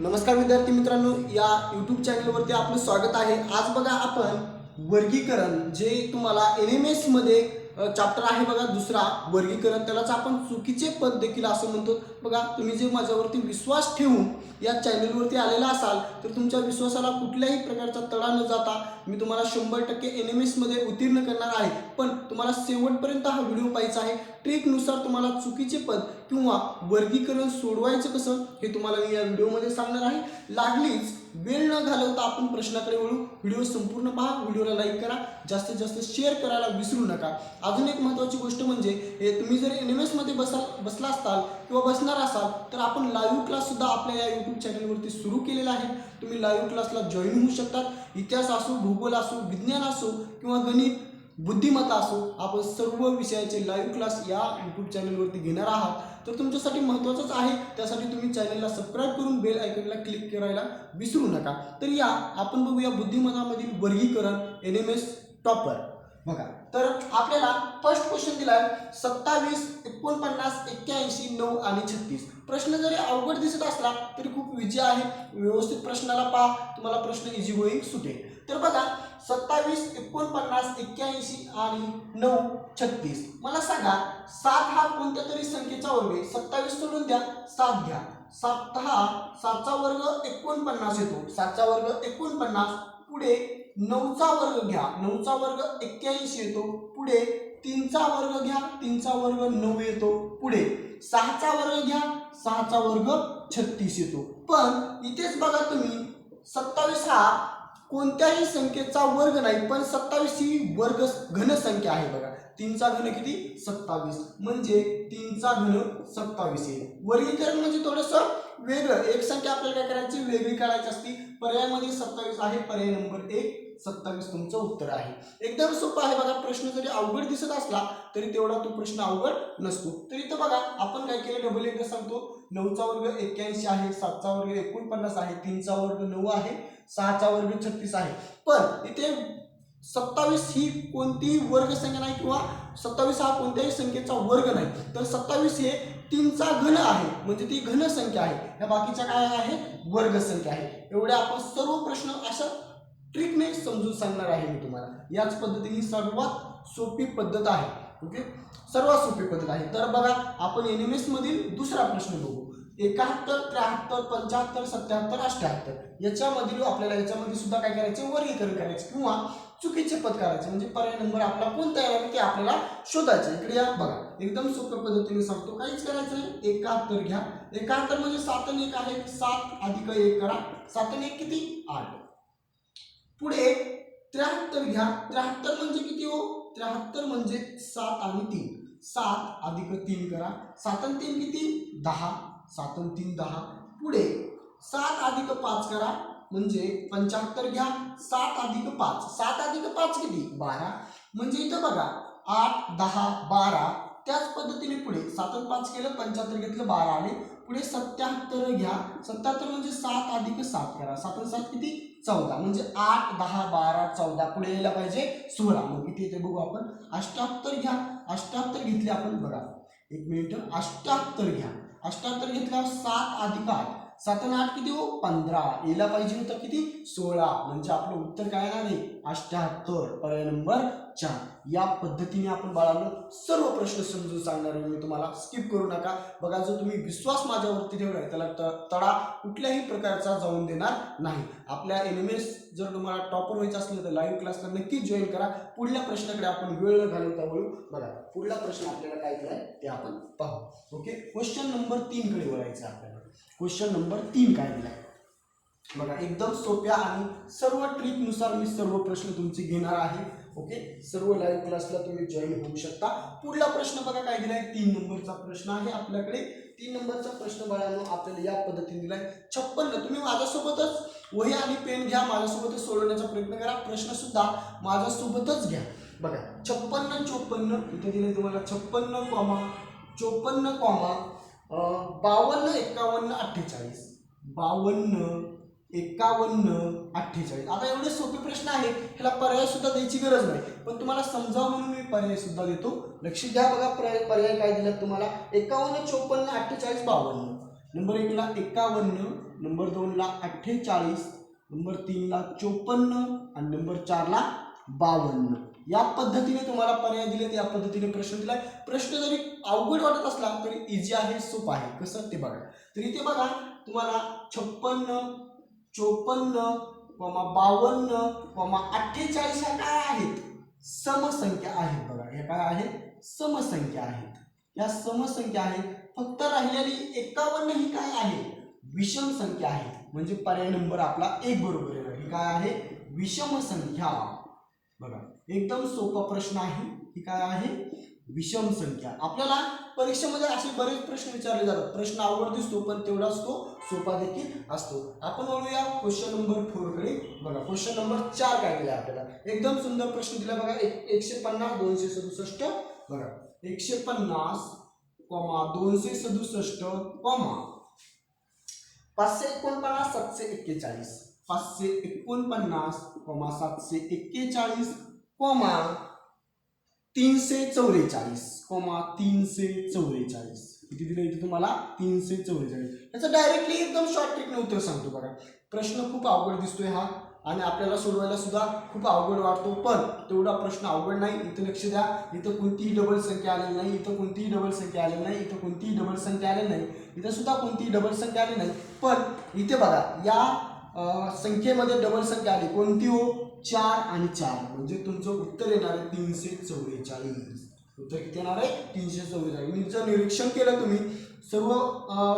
नमस्कार विद्यार्थी मित्रांनो या यूट्यूब चॅनलवरती आपलं स्वागत आहे. आज बघा आपण वर्गीकरण जे तुम्हाला एन एम एसमध्ये चॅप्टर आहे बघा दुसरा वर्गीकरण. त्यालाच आपण चुकीचे पद देखील असं म्हणतो. बघा तुम्ही जे माझ्यावरती विश्वास ठेवून या चॅनलवरती आलेला असाल तर तुमच्या विश्वासाला कुठल्याही प्रकारचा तडा न जाता मी तुम्हाला शंभर टक्के एन एम एसमध्ये उत्तीर्ण करणार आहे. पण तुम्हाला शेवटपर्यंत हा व्हिडिओ पाहायचा आहे. ट्रिकनुसार तुम्हाला चुकीचे पद किंवा वर्गीकरण सोडवायचं कसं हे तुम्हाला मी या व्हिडिओमध्ये सांगणार आहे. लागलीच वेळ न घालवता आपण प्रश्नाकडे वळू. व्हिडिओ संपूर्ण पहा. व्हिडिओला लाईक करा. जास्तीत जास्त शेअर करायला विसरू नका. अजून एक महत्त्वाची गोष्ट म्हणजे हे तुम्ही जर एन एम एसमध्ये बसाल बसला असताल किंवा बसणार असाल तर आपण लाईव्ह क्लाससुद्धा आपल्या या यूट्यूब चॅनलवरती सुरू केलेला आहे. तुम्ही लाईव्ह क्लासला जॉईन होऊ शकतात. इतिहास असो भूगोल असो विज्ञान असो किंवा गणित बुद्धिमत्ता असो आपण सर्व विषयाचे लाईव्ह क्लास या यूट्यूब चॅनलवरती घेणार आहात. तर तुमच्यासाठी महत्त्वाचंच आहे. त्यासाठी तुम्ही चॅनलला सबस्क्राईब करून बेल आयकनला क्लिक करायला विसरू नका. तर या आपण बघूया बुद्धिमत्तामधील वर्गीकरण एन एम एस टॉपर बघा तर आपल्याला फर्स्ट क्वेश्चन दिलाय सत्तावीस एकोणपन्नास एक्क्याऐंशी नऊ आणि छत्तीस. प्रश्न जरी अवघड दिसत असला तरी खूप विजय आहे. व्यवस्थित प्रश्नाला पहा. तुम्हाला प्रश्न इझी होईल सुटेल. तर बघा सत्तावीस एकोणपन्नास एक्क्याऐंशी आणि नऊ छत्तीस. मला सांगा सात हा कोणत्या तरी संख्येचा वर्ग आहे? सत्तावीस सोडून द्या सात घ्या. सात हा सातचा वर्ग एकोणपन्नास येतो. सातचा वर्ग एकोणपन्नास पुढे नऊचा वर्ग घ्या. नऊचा वर्ग एक्क्याऐंशी येतो. पुढे तीनचा वर्ग घ्या. तीनचा वर्ग नऊ येतो. पुढे सहाचा वर्ग घ्या. सहाचा वर्ग छत्तीस येतो. पण इथेच बघा तुम्ही सत्तावीस हा कोणत्याही संख्येचा वर्ग नाही पण सत्तावीस ही वर्ग घन संख्या आहे बघा. तीनचा घन किती? सत्तावीस. म्हणजे तीनचा घन सत्तावीस येईल. वर्गीकरण म्हणजे थोडंसं वेगळं. एक संख्या आपल्याला काय करायची? वेगळी काढायची असती. पर्यायामध्ये सत्तावीस आहे. पर्याय नंबर एक. सत्तावीस तुमचं उत्तर आहे. एकदम सोपं आहे बघा प्रश्न जरी अवघड दिसत असला तरी तेवढा तो प्रश्न अवघड नसतो. तर इथं बघा आपण काय केलं? डबल एकदा सांगतो. नऊचा वर्ग एक्क्याऐंशी आहे सातचा वर्ग एकोणपन्नास आहे तीनचा वर्ग नऊ आहे सहाचा वर्ग छत्तीस आहे. पण इथे सत्तावीस ही कोणतीही वर्ग संख्या नाही किंवा सत्तावीस हा कोणत्याही संख्येचा वर्ग नाही. तर सत्तावीस हे तीनचा घन आहे. म्हणजे ती घन संख्या आहे. या बाकीच्या काय आहे? वर्ग संख्या आहे. एवढे आपण सर्व प्रश्न अशा ट्रिकने समजून सांगणार आहे मी तुम्हाला. याच पद्धतीने सर्वात सोपी पद्धत आहे. ओके सर्वात सोपी पद्धत आहे. तर बघा आपण एन एम एस मधील दुसरा प्रश्न बघू. एकाहत्तर त्र्याहत्तर पंच्याहत्तर सत्याहत्तर अठ्याहत्तर. याच्यामधील आपल्याला याच्यामध्ये सुद्धा काय करायचे? वर्गीकरण करायचे. किंवा चुकीचे पद करायचे. म्हणजे पर्याय नंबर आपला कोणता येणार ते आपल्याला शोधायचे इकडे या बघा. एकदम सोप्या पद्धतीने सांगतो. काहीच करायचं नाही. एकाहत्तर घ्या. एकाहत्तर म्हणजे सात आणि एक आहे. सात अधिक एक करा. सात आणि एक किती? आठ. पुढे त्र्याहत्तर घ्या. त्र्याहत्तर म्हणजे किती हो? त्र्याहत्तर म्हणजे सात आणि तीन. सात अधिक तीन करा. सात आणि तीन किती? दहा. सात आणि तीन दहा. पुढे सात अधिक पाच करा. म्हणजे पंच्याहत्तर घ्या. सात अधिक पाच. सात अधिक पाच किती? बारा. म्हणजे इथं बघा आठ दहा बारा. त्याच पद्धतीने पुढे सात आणि पाच केलं पंच्याहत्तर घेतलं बारा. आले पुढे सत्याहत्तर घ्या. सत्याहत्तर म्हणजे सात अधिक सात करा. सात आणि सात किती? चौदा. म्हणजे आठ दहा बारा चौदा. पुढे यायला पाहिजे सोळा. मग किती येते बघू आपण? अष्ट्याहत्तर घ्या. अष्ट्याहत्तर घेतले आपण बघा. एक मिनिट. अष्ट्याहत्तर घ्या. अष्ट्याहत्तर घेतल्यावर सात अधिक आठ. सात आणि आठ किती हो? पंधरा. एला पाहिजे होतं किती? सोळा. म्हणजे आपलं उत्तर काय येणार नाही अष्ट्याहत्तर पर्याय नंबर चार. या पद्धतीने आपण बाळांनो सर्व प्रश्न समजून सांगणार आहे. मी तुम्हाला स्किप करू नका. बघा जो तुम्ही विश्वास माझ्यावरती ठेवलाय त्याला त- तडा कुठल्याही प्रकारचा जाऊन देणार नाही. आपल्या एन एम एस जर तुम्हाला टॉपर व्हायचं असलं तर लाईव्ह क्लासला नक्कीच जॉईन करा. पुढल्या प्रश्नाकडे आपण वेळ न घालवता वळू बघा पुढला प्रश्न आपल्याला काय दिलाय ते आपण पाहू. ओके क्वेश्चन नंबर तीनकडे वळायचं आहे आपल्याला. क्वेश्चन नंबर तीन काय दिलाय बघा एकदम सोप्या आणि सर्व ट्रिकनुसार मी सर्व प्रश्न तुमचे घेणार आहे. ओके सर्व लाईव्ह क्लासला तुम्ही जॉईन होऊ शकता. पुढला प्रश्न बघा काय दिलाय? तीन नंबरचा प्रश्न आहे आपल्याकडे. तीन नंबरचा प्रश्न बाळांनो आपल्याला या पद्धतीने दिलाय. छप्पन्न तुम्ही माझ्यासोबतच वही आणि पेन घ्या. माझ्यासोबतच सोडवण्याचा प्रयत्न करा. प्रश्न सुद्धा माझ्यासोबतच घ्या. बघा छप्पन्न चोपन्न इथे दिले तुम्हाला छप्पन्न कॉमा चोपन्न कॉमा बावन्न एकावन्न अठ्ठेचाळीस. बावन्न एकावन्न अठ्ठेचाळीस. आता एवढे सोपे प्रश्न आहेत ह्याला पर्याय सुद्धा द्यायची गरज नाही. पण तुम्हाला समजावं म्हणून मी पर्याय सुद्धा देतो. लक्ष द्या बघा पर्याय पर्याय काय दिला तुम्हाला. एकावन्न चोपन्न अठ्ठेचाळीस बावन्न. नंबर एकला एकावन्न नंबर दोनला अठ्ठेचाळीस नंबर तीनला चोपन्न आणि नंबर चारला बावन्न. या पद्धतीने तुम्हाला पर्याय दिलेत या पद्धतीने प्रश्न दिलाय. प्रश्न जरी अवघड वाटत असला तरी इझी आहे सोप आहे. कसं? ते बघा. तर इथे बघा तुम्हाला छप्पन्न चोपन्न कॉमा बावन्न कॉमा अठ्ठेचाळीस ह्या काय आहेत? समसंख्या आहेत बघा. हे काय आहेत? समसंख्या आहेत. या समसंख्या आहेत. फक्त राहिलेली एकावन्न ही काय आहे? विषम संख्या आहे. म्हणजे पर्याय नंबर आपला एक बरोबर आहे. ही काय आहे? विषम संख्या. बघा. एकदम सोपा प्रश्न आहे. ही काय आहे? विषम संख्या. आपल्याला परीक्षेमध्ये असे बरेच प्रश्न विचारले जातात. प्रश्न आवड दिसतो पण तेवढाच तो सोपा देखील असतो. आपण वळूया क्वेश्चन नंबर फोरकडे. बघा क्वेश्चन नंबर चार काय दिला आपल्याला? एकदम सुंदर प्रश्न दिला बघा. एक एकशे पन्नास दोनशे सदुसष्ट. बघा एकशे पन्नास कॉमा दोनशे सदुसष्ट कॉमा. पाचशे एकोणपन्नास सातशे एक्केचाळीस. पाचशे एकोणपन्नास कॉमा सातशे एक्केचाळीस कोमा तीनशे चौवेचाळीस कोमा तीनशे चौवेचाळीस किती दिलं इथे तुम्हाला? तीनशे चौवेचाळीस याचं डायरेक्टली एकदम शॉर्ट ट्रिकने उत्तर सांगतो बघा. प्रश्न खूप अवघड दिसतोय हा आणि आपल्याला सोडवायला सुद्धा खूप अवघड वाटतो पण तेवढा प्रश्न अवघड नाही. इथं लक्ष द्या. इथं कोणतीही डबल संख्या आलेली नाही. इथं कोणतीही डबल संख्या आलेली नाही. इथं कोणतीही डबल संख्या आलेली नाही. इथं सुद्धा कोणतीही डबल संख्या आली नाही. पण इथे बघा या संख्येमध्ये डबल संख्या आली. कोणती हो? चार आणि चार. म्हणजे तुमचं उत्तर येणार आहे तीनशे चौवेचाळीस. उत्तर किती येणार आहे? तीनशे चौवेचाळीस. जर निरीक्षण केलं तुम्ही. सर्व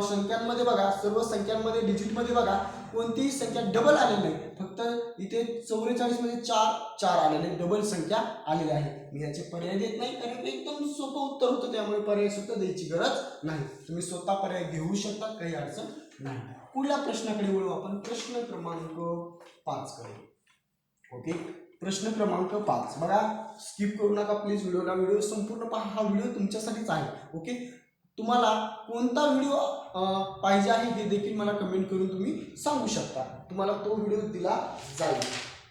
संख्यांमध्ये बघा. सर्व संख्यांमध्ये डिजिटमध्ये बघा. कोणतीही संख्या डबल आलेली नाही. फक्त इथे चौवेचाळीसमध्ये चार चार आलेले. डबल संख्या आलेली आहे. मी याचे पर्याय देत नाही. कारण एकदम सोपं उत्तर होतं. त्यामुळे पर्याय सुद्धा द्यायची गरज नाही. तुम्ही स्वतः पर्याय घेऊ शकता. काही अडचण नाही. पुढल्या प्रश्नाकडे वळू आपण. प्रश्न क्रमांक पाच करू ओके? प्रश्न क्रमांक पाच. बघा स्किप करू नका प्लीज व्हिडिओला. व्हिडिओ संपूर्ण पहा. हा व्हिडिओ तुमच्यासाठीच आहे. ओके? तुम्हाला कोणता व्हिडिओ पाहिजे आहे हे देखील मला कमेंट करून तुम्ही सांगू शकता. तुम्हाला तो व्हिडिओ दिला जाईल.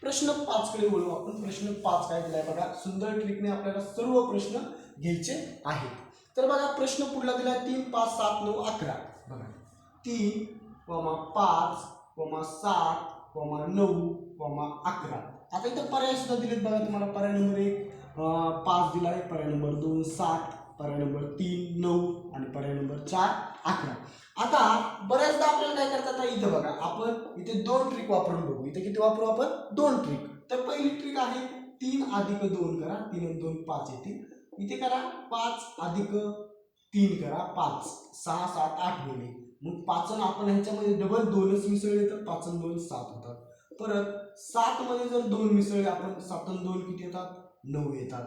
प्रश्न पाचकडे बोलू आपण. प्रश्न पाच काय दिलाय बघा. सुंदर ट्रिकने आपल्याला सर्व प्रश्न घ्यायचे आहेत. तर बघा प्रश्न पुढला दिलाय. तीन पाच सात नऊ अकरा. बघा. तीन वमा पाच वमा सात वमा नऊ कॉमा अकरा. आता इथं पर्याय सुद्धा दिलेत बघा तुम्हाला. पर्याय नंबर एक पाच दिला आहे. पर्याय नंबर दोन सात. पर्याय नंबर तीन नऊ. आणि पर्याय नंबर चार अकरा. आता बऱ्याचदा आपल्याला काय करतात इथं बघा आपण इथे दोन ट्रिक वापरून बघू. इथे किती वापरू आपण? दोन ट्रिक तर पहिली ट्रिक आहे तीन अधिक दोन करा. तीन आणि दोन पाच येतील. इथे करा पाच अधिक तीन करा पाच. सहा सात आठ गेले मग पाचन आपण ह्याच्यामध्ये डबल दोनच मिसळले तर पाचन दोन सात होतात. परत सात मध्ये जर दोन मिसळले आपण सातून दोन किती येतात? नऊ येतात.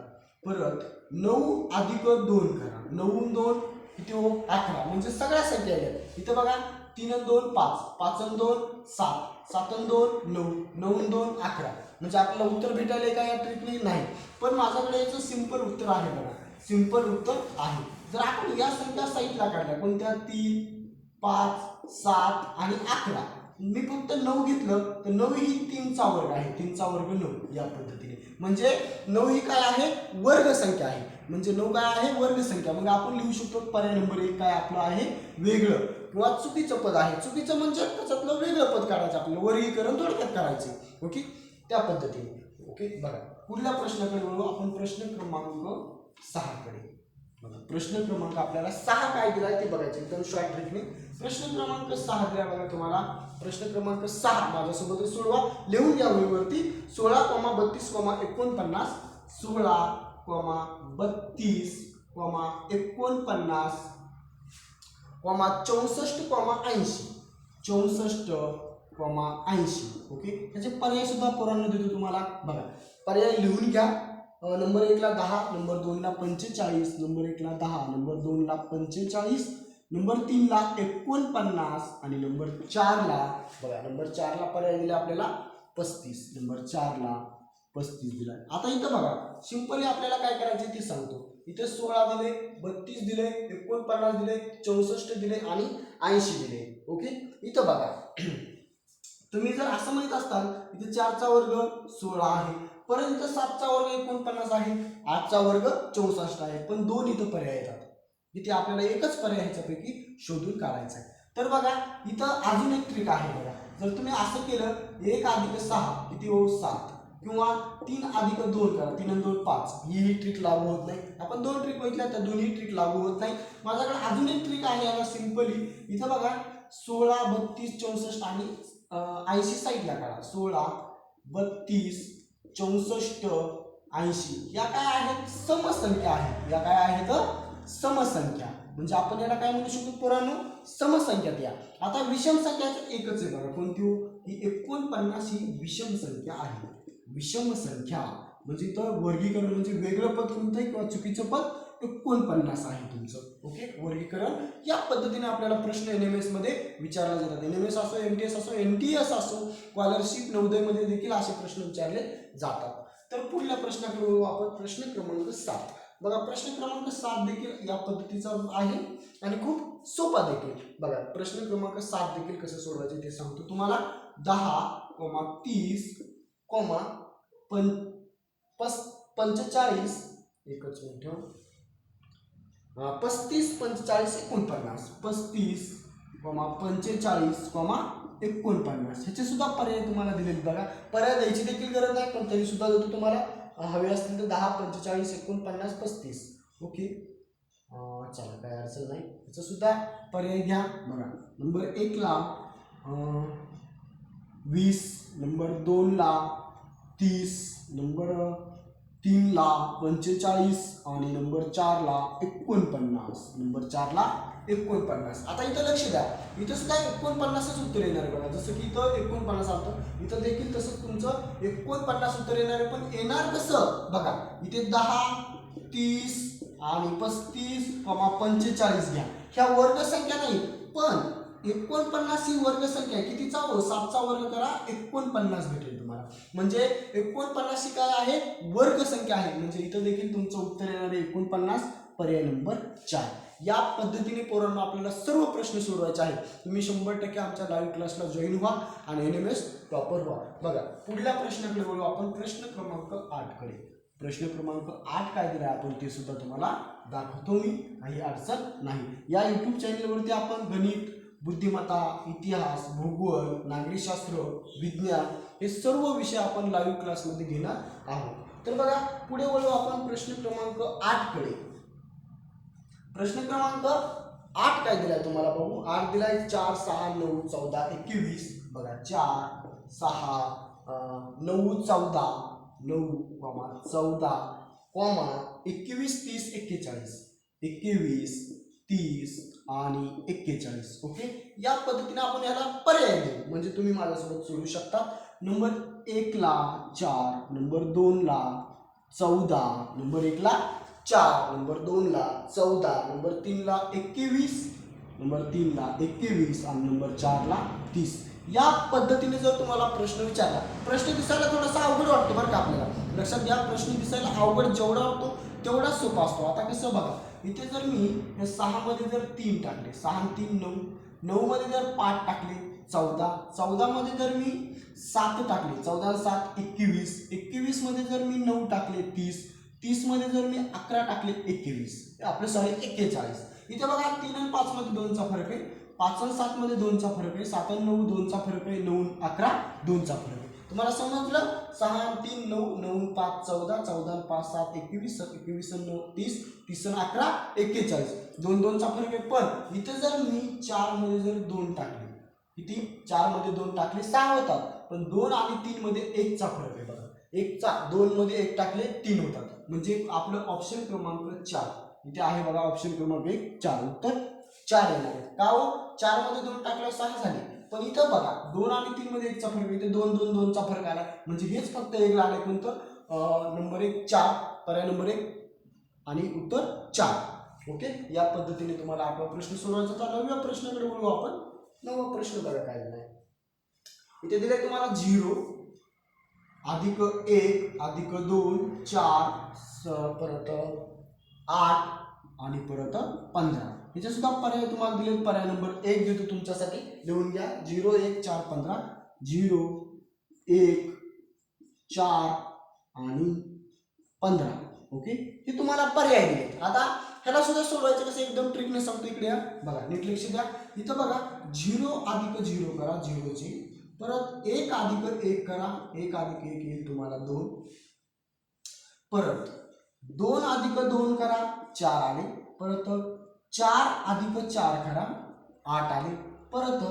परत नऊ अधिक दोन करा. नऊ दोन किती हो? अकरा. म्हणजे सगळ्या संख्या आहेत. इथं बघा तीन दोन पाच. पाच दोन सात. सात दोन नऊ. नऊ दोन अकरा. म्हणजे आपल्याला उत्तर भेटायला का या ट्रिकने नाही. पण माझ्याकडे याचं सिंपल उत्तर आहे बघा. सिंपल उत्तर आहे. जर आपण या संख्या साईडला काढल्या कोणत्या? तीन पाच सात आणि अकरा. मी फक्त नऊ घेतलं तर नऊ ही तीनचा वर्ग आहे. तीनचा वर्ग नऊ या पद्धतीने. म्हणजे नऊ ही काय आहे? वर्ग संख्या आहे. म्हणजे नऊ काय आहे? वर्ग संख्या मग आपण लिहू शकतो पर्याय नंबर एक काय आपलं आहे? वेगळं. किंवा चुकीचं पद आहे. चुकीचं म्हणजे त्याच्यातलं वेगळं पद काढायचं. आपलं वर्गीकरण थोडक्यात करायचे. ओके? त्या पद्धतीने. ओके? बघा. पुढल्या प्रश्नाकडे वळू. आपण प्रश्न क्रमांक सहाकडे. बघा. प्रश्न क्रमांक आपल्याला सहा काय दिलाय ते बघायचे. एकदम शॉर्ट ट्रिकने प्रश्न क्रमांक सहा दिला बघा तुम्हाला. प्रश्न क्रमांक सहा माझ्यासोबत सोडवा. लिहून घ्या वहीवरती. सोळा कॉमा बत्तीस कॉमा एकोणपन्नास. सोळा कॉमा बत्तीस कोमा एकोणपन्नास. कोमा चौसष्ट कॉमा ऐंशी. चौसष्ट कोमा ऐंशी. ओके? त्याचे पर्याय सुद्धा पोरांना देतो तुम्हाला. बघा. पर्याय लिहून घ्या. नंबर एकला दहा नंबर दोनला पंचेचाळीस नंबर एकला दहा नंबर दोनला पंचेचाळीस नंबर तीनला एकोणपन्नास आणि नंबर चारला बघा नंबर चारला पर्याय दिला आपल्याला पस्तीस. नंबर चारला पस्तीस दिला. आता इथं बघा सिंपली आपल्याला काय करायचं ते सांगतो. इथे सोळा दिले बत्तीस दिले एकोणपन्नास दिले चौसष्ट दिले आणि ऐंशी दिले. ओके? इथं बघा. तुम्ही जर असं म्हणत असताल इथे चारचा वर्ग सोळा आहे. परंतु सातचा वर्ग एकोणपन्नास आहे आठचा वर्ग चौसष्ट आहे. पण दोन इथं पर्याय येतात. इथे आपल्याला एकच पर्याय ह्याच्यापैकी शोधून काढायचा आहे. तर बघा इथं अजून एक ट्रिक आहे बघा. जर तुम्ही असं केलं एक अधिक सहा किती हो? सात. किंवा तीन अधिक दोन करा तीन आणि दोन पाच. ही ट्रिक लागू होत नाही. आपण दोन ट्रिक बघितल्या तर दोन्ही ट्रिक लागू होत नाही. माझ्याकडे अजून एक ट्रिक आहे याला सिम्पली इथं बघा सोळा बत्तीस चौसष्ट आणि ऐंशी साईडला काढा. सोळा बत्तीस चौसष्ट ऐंशी. या काय आहेत? समसंख्या आहेत. या काय आहेत? समसंख्या. म्हणजे आपण याला काय म्हणू शकतो पोरांनो समसंख्या या आता विषम संख्या एकच आहे बघा. कोणती हो? ही एकोणपन्नास ही विषम संख्या आहे. विषम संख्या म्हणजे तर वर्गीकरण म्हणजे वेगळं पद कोणतं किंवा चुकीचं पद एकोणपन्नास आहे तुमचं. ओके? वर्गीकरण. या पद्धतीने आपल्याला प्रश्न एन एम एसमध्ये विचारला जातात. एन एम एस असो एम टी एस असो एन टी एस असो स्कॉलरशिप नवोदयमध्ये देखील असे प्रश्न विचारले जातात. तर पुढल्या प्रश्नाकडे आपण प्रश्न क्रमांक सात. बघा प्रश्न क्रमांक सात देखील या पद्धतीचा आहे आणि खूप सोपा देखील. बघा प्रश्न क्रमांक सात देखील कसं सोडवायचे ते सांगतो तुम्हाला. दहा कोमा तीस कोमा पं पस पंचेचाळीस एकच मिनिट पस्तीस पंचेचाळीस एकोणपन्नास. पस्तीस कोमा पंचेचाळीस कोमा एकोणपन्नास. ह्याचे सुद्धा पर्याय तुम्हाला दिलेले बघा. पर्याय द्यायची देखील गरज नाही पण तरी सुद्धा जर तुम्हाला. हवे असतील तर दहा पंचेचाळीस एकोणपन्नास पस्तीस. हो ओके चला काय अडचण नाही. ह्याचं सुद्धा पर्याय घ्या. बघा नंबर एकला वीस नंबर दोनला तीस नंबर तीनला पंचेचाळीस आणि नंबर चारला एकोणपन्नास. नंबर चारला एकोणपन्नास. आता इथं लक्ष द्या. इथं सुद्धा एकोणपन्नासच उत्तर येणार आहे बघा. जसं की इथं एकोणपन्नास आलं इथं देखील तसंच तुमचं एकोणपन्नास उत्तर येणार आहे. पण येणार कसं? बघा. इथे दहा तीस आणि पस्तीस कमा पंचेचाळीस घ्या. ह्या वर्गसंख्या नाही पण एकोणपन्नास ही वर्गसंख्या कितीचा? हो सातचा वर्ग करा. एकोणपन्नास भेटेल. म्हणजे एकोणपन्नास ही काय आहे? वर्गसंख्या आहे. म्हणजे इथं देखील तुमचं उत्तर येणार आहे एकोणपन्नास पर्याय नंबर चार. या पद्धतीने पोरांना आपल्याला सर्व प्रश्न सोडवायचे आहेत. तुम्ही शंभर टक्के आमच्या लाईव्ह क्लासला जॉईन व्हा आणि एन एम एस टॉपर व्हा. बघा पुढल्या प्रश्नाकडे बोलू आपण. प्रश्न क्रमांक आठकडे प्रश्न क्रमांक आठ काय दिला आपण ते सुद्धा तुम्हाला दाखवतो मी. काही अडचण नाही. या यूट्यूब चॅनलवरती आपण गणित बुद्धिमत्ता इतिहास भूगोल नागरिकशास्त्र विज्ञान हे सर्व विषय आपण लाईव्ह क्लासमध्ये घेणार आहोत. तर बघा पुढे वळू आपण प्रश्न क्रमांक आठकडे प्रश्न क्रमांक आठ काय दिलाय तुम्हाला बघू? आठ दिलाय चार सहा नऊ चौदा एकवीस. बघा चार सहा नऊ चौदा नऊ कॉमा चौदा कॉमा एकवीस तीस एक्केचाळीस. एकवीस तीस आणि एक्केचाळीस. ओके? या पद्धतीने आपण याला पर्याय देऊ. म्हणजे तुम्ही माझ्यासोबत सोडू शकता. नंबर एकला चार नंबर दोनला चौदा नंबर एकला चार नंबर दोनला चौदा नंबर तीनला एकवीस नंबर तीनला एकवीस आणि नंबर चारला तीस. या पद्धतीने जर तुम्हाला प्रश्न विचारला प्रश्न दिसायला थोडासा अवघड वाटतो बरं का आपल्याला. लक्षात घ्या प्रश्न दिसायला अवघड जेवढा वाटतो तेवढा सोपा असतो. आता कसं बघा इथे जर मी सहामध्ये जर तीन टाकले सहा तीन नऊ नऊमध्ये जर पाच टाकले चौदा. चौदामध्ये जर मी सात टाकले चौदा सात एकवीस. एकवीसमध्ये जर मी नऊ टाकले तीस. तीसमध्ये जर मी अकरा टाकले एकवीस. आपलं सॉरी एक्केचाळीस. इथे बघा तीन आणि पाचमध्ये दोनचा फरक आहे. पाच आणि सातमध्ये दोनचा फरक आहे. सात आणि नऊ दोनचा फरक आहे. नऊ अकरा दोनचा फरक आहे. तुम्हाला समजलं? सहा तीन नऊ नऊ पाच चौदा चौदा पाच सात एकवीस एकवीस नऊ तीस तीस अकरा एक्केचाळीस. दोन दोनचा फरक आहे पण. इथे जर मी चारमध्ये जर दोन टाकले किती? चारमध्ये दोन टाकले सहा होतात. पण दोन आणि तीनमध्ये एकचा फरक आहे बघा. एकचा दोनमध्ये एक टाकले तीन होतात. म्हणजे आपलं ऑप्शन क्रमांक चार. इथे आहे बघा ऑप्शन क्रमांक एक चार. उत्तर चार येणार आहे का हो? चारमध्ये दोन टाकल्यावर सहा झाले. पण इथं बघा दोन आणि तीन मध्ये एकचा फरक आहे. इथे दोन दोन दोनचा फरक आला म्हणजे हेच फक्त एक लागले कोणतं? नंबर एक चार पर्याय नंबर एक आणि उत्तर चार. ओके? या पद्धतीने तुम्हाला आपला प्रश्न सोडवायचा होता नवव्या प्रश्नाकडे बोलू आपण. नववा प्रश्न बघा काय नाही इथे दिले तुम्हाला झिरो अधिक एक अधिक दोन चार स परत आठ आणि परत पंधरा. ह्याचे सुद्धा पर्याय तुम्हाला दिले पर्याय नंबर एक देतो तुमच्यासाठी लिहून घ्या. झिरो एक चार पंधरा झिरो एक चार आणि पंधरा. ओके हे तुम्हाला पर्याय दिले आता ह्याला सुद्धा सोडवायचं कसं एकदम ट्रिकने सांगतो इकडे या बघा नीट लक्ष द्या. इथं बघा झिरो अधिक झिरो करा झिरोची परत एक अधिक एक करा एक अधिक एक येईल तुम्हाला दोन. परत दोन अधिक दोन करा चार आले. परत चार अधिक चार करा. आठ आले. परत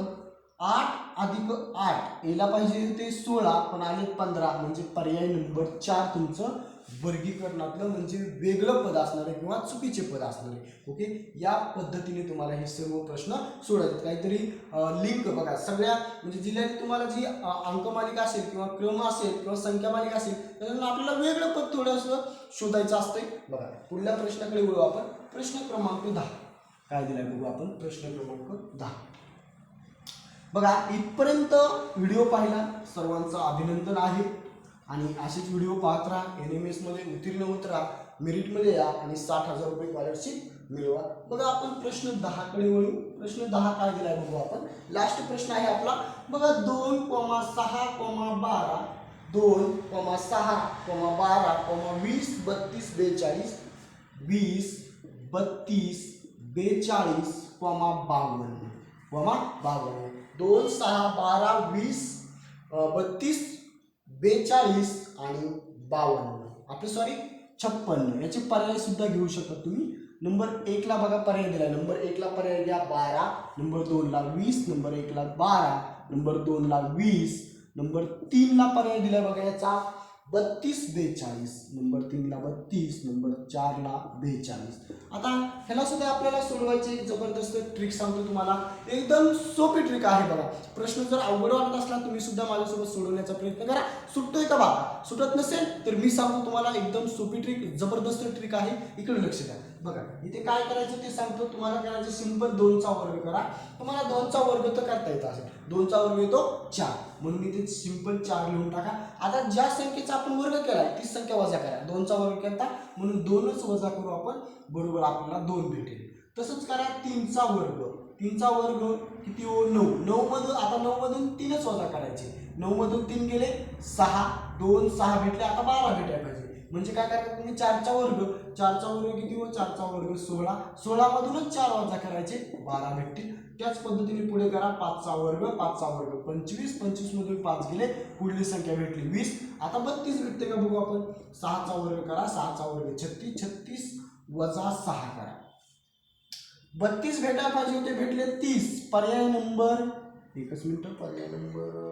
आठ अधिक आठ. याला पाहिजे ते सोळा पण आले पंधरा. म्हणजे पर्याय नंबर चार तुमचं वर्गीकरणातलं म्हणजे वेगळं पद असणार आहे किंवा चुकीचे पद असणार. आहे ओके? या पद्धतीने तुम्हाला हे सर्व प्रश्न सोडवतात. काहीतरी लिंक बघा. सगळ्या म्हणजे जिल्ह्यात तुम्हाला जी अंकमालिका असेल किंवा क्रम असेल किंवा संख्यामालिका असेल त्याच्यातून आपल्याला वेगळं पद थोडंसं शोधायचं असतंय. बघा पुढल्या प्रश्नाकडे वळू आपण. प्रश्न क्रमांक दहा. काय दिलाय बघू आपण? प्रश्न क्रमांक दहा. बघा इथपर्यंत व्हिडिओ पाहिला सर्वांचं अभिनंदन आहे. आणि असेच व्हिडिओ पाहत राहा एन एम एसमध्ये उत्तीर्ण होत राहा मेरिटमध्ये या आणि साठ हजार रुपये स्कॉलरशिप मिळवा. बघा आपण प्रश्न दहाकडे वळू. प्रश्न दहा काय दिलाय बघू आपण? लास्ट प्रश्न आहे आपला. बघा दोन कोमा सहा कोमा बारा दोन कोमा सहा कोमा बारा कोमा वीस बत्तीस बेचाळीस वीस बत्तीस बेचाळीस कोमा बावन्न कोमा बावन्न दोन सहा बारा वीस बत्तीस बेचाळीस आणि बावन्न. आपलं सॉरी छप्पन्न. याचे पर्याय सुद्धा घेऊ शकता तुम्ही. नंबर एकला बघा पर्याय दिला नंबर एकला पर्याय घ्या बारा. नंबर दोनला वीस. नंबर एकला बारा. नंबर दोनला वीस. नंबर तीनला पर्याय दिला बघा याचा. बत्तीस बेचाळीस नंबर तीनला बत्तीस नंबर चारला बेचाळीस. आता ह्याला सुद्धा आपल्याला सोडवायची एक जबरदस्त ट्रिक सांगतो तुम्हाला. एकदम सोपी ट्रिक आहे बघा. प्रश्न जर अवघड वाटत असला तुम्ही सुद्धा माझ्यासोबत सोडवण्याचा प्रयत्न करा. सुटतोय का बघा सुटत नसेल तर मी सांगतो तुम्हाला एकदम सोपी ट्रिक जबरदस्त ट्रिक आहे. इकडे लक्ष द्या. बघा इथे काय करायचं ते सांगतो तुम्हाला करायचं सिंपल दोनचा वर्ग करा. तुम्हाला दोनचा वर्ग तर करता येत असेल. दोनचा वर्ग येतो चार. म्हणून इथे सिंपल चार लिहून टाका. आता ज्या संख्येचा आपण वर्ग केलाय तीच संख्या वजा करा. दोनचा वर्ग करता म्हणून दोनच वजा करू आपण बरोबर आपल्याला दोन भेटेल. तसंच करा तीनचा वर्ग. तीनचा वर्ग किती हो? नऊ. नऊ मधून आता नऊ मधून तीनच वजा करायचे. नऊ मधून तीन गेले सहा. दोन सहा भेटले आता बारा भेटायला पाहिजे. म्हणजे काय करायचं तुम्ही चारचा वर्ग चारचा वर्ग किती व चारचा वर्ग सोळा सोळा मधूनच चार वजा करायचे बारा भेटतील. त्याच पद्धतीने पुढे करा पाचचा वर्ग पाचचा वर्ग पंचवीस पंचवीस मधून पाच गेले पुढली संख्या भेटली वीस. आता बत्तीस भेटते का बघू आपण? सहाचा वर्ग करा सहाचा वर्ग छत्तीस छत्तीस वजा सहा करा. बत्तीस भेटायला पाहिजे होते भेटले तीस. पर्याय नंबर एकच मिनिट पर्याय नंबर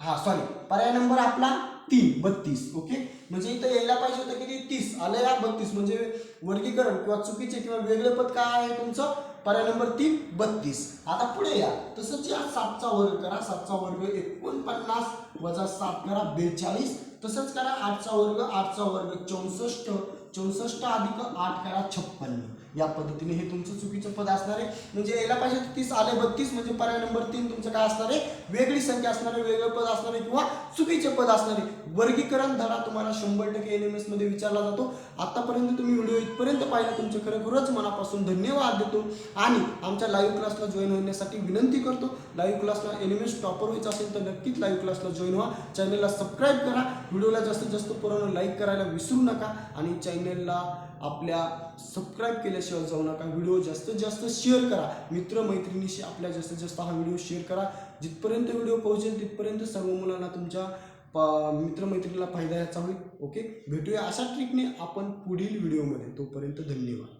हा सॉरी पर्याय नंबर आपला तीन बत्तीस ओके म्हणजे इथं यायला पाहिजे होतं किती? तीस. आलं या बत्तीस. म्हणजे वर्गीकरण किंवा चुकीचे किंवा वेगळे पद काय आहे तुमचं? पर्याय नंबर तीन बत्तीस. आता पुढे या. तसंच या सातचा वर्ग करा. सातचा वर्ग एकोणपन्नास वजा सात करा बेचाळीस. तसंच करा आठचा वर्ग आठचा वर्ग चौसष्ट. चौसष्ट अधिक आठ करा छप्पन्न या पद्धतीने हे तुमचं चुकीचं पद असणार आहे. म्हणजे यायला पाहिजे तीस आले बत्तीस म्हणजे पर्याय नंबर तीन तुमचं काय असणार आहे? वेगळी संख्या असणार आहे वेगळं पद असणार आहे किंवा चुकीचे पद असणार आहे. वर्गीकरण धडा तुम्हाला शंभर टक्के एन एम एसमध्ये विचारला जातो. आतापर्यंत तुम्ही व्हिडिओ इथपर्यंत पाहिला तुमचे खरोखरच मनापासून धन्यवाद देतो. आणि आमच्या लाईव्ह क्लासला जॉईन होण्यासाठी विनंती करतो. लाईव्ह क्लासला एन एम एस टॉपर व्हायचं असेल तर नक्कीच लाईव्ह क्लासला जॉईन व्हा. चॅनलला सबस्क्राईब करा. व्हिडिओला जास्तीत जास्त पोरांना लाईक करायला विसरू नका. आणि चॅनलला आपल्या सबस्क्राईब केल्याशिवाय जाऊ नका. व्हिडिओ जास्तीत जास्त शेअर करा. मित्रमैत्रिणीशी आपल्या जास्तीत जास्त हा व्हिडिओ शेअर करा. जिथपर्यंत व्हिडिओ पोहोचेल तिथपर्यंत सर्व मुलांना तुमच्या प- मित्रमैत्रिणीला फायदा याचा होईल. ओके भेटूया अशा ट्रिकने आपण पुढील व्हिडिओमध्ये तोपर्यंत धन्यवाद.